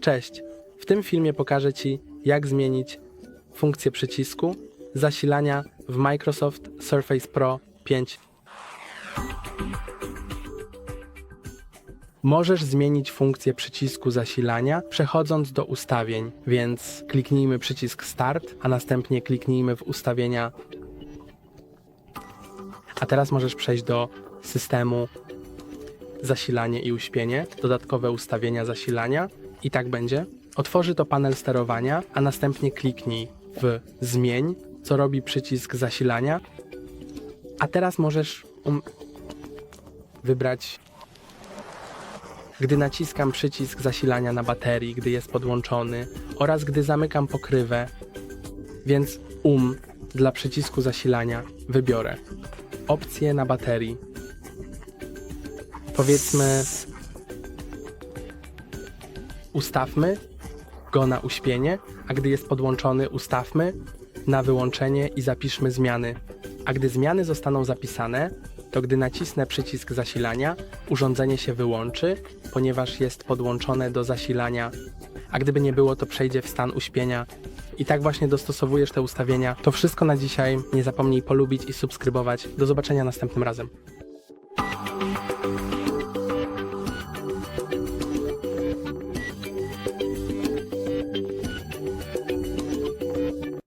Cześć! W tym filmie pokażę Ci, jak zmienić funkcję przycisku zasilania w Microsoft Surface Pro 5. Możesz zmienić funkcję przycisku zasilania przechodząc do ustawień, więc kliknijmy przycisk Start, a następnie kliknijmy w ustawienia. A teraz możesz przejść do systemu zasilanie i uśpienie, dodatkowe ustawienia zasilania i tak będzie. Otworzy to panel sterowania, a następnie kliknij w zmień, co robi przycisk zasilania. A teraz możesz um... wybrać gdy naciskam przycisk zasilania na baterii, gdy jest podłączony oraz gdy zamykam pokrywę, więc um dla przycisku zasilania wybiorę opcję na baterii. Powiedzmy ustawmy go na uśpienie, a gdy jest podłączony ustawmy na wyłączenie i zapiszmy zmiany. A gdy zmiany zostaną zapisane, to gdy nacisnę przycisk zasilania, urządzenie się wyłączy, ponieważ jest podłączone do zasilania, a gdyby nie było, to przejdzie w stan uśpienia. I tak właśnie dostosowujesz te ustawienia. To wszystko na dzisiaj. Nie zapomnij polubić i subskrybować. Do zobaczenia następnym razem.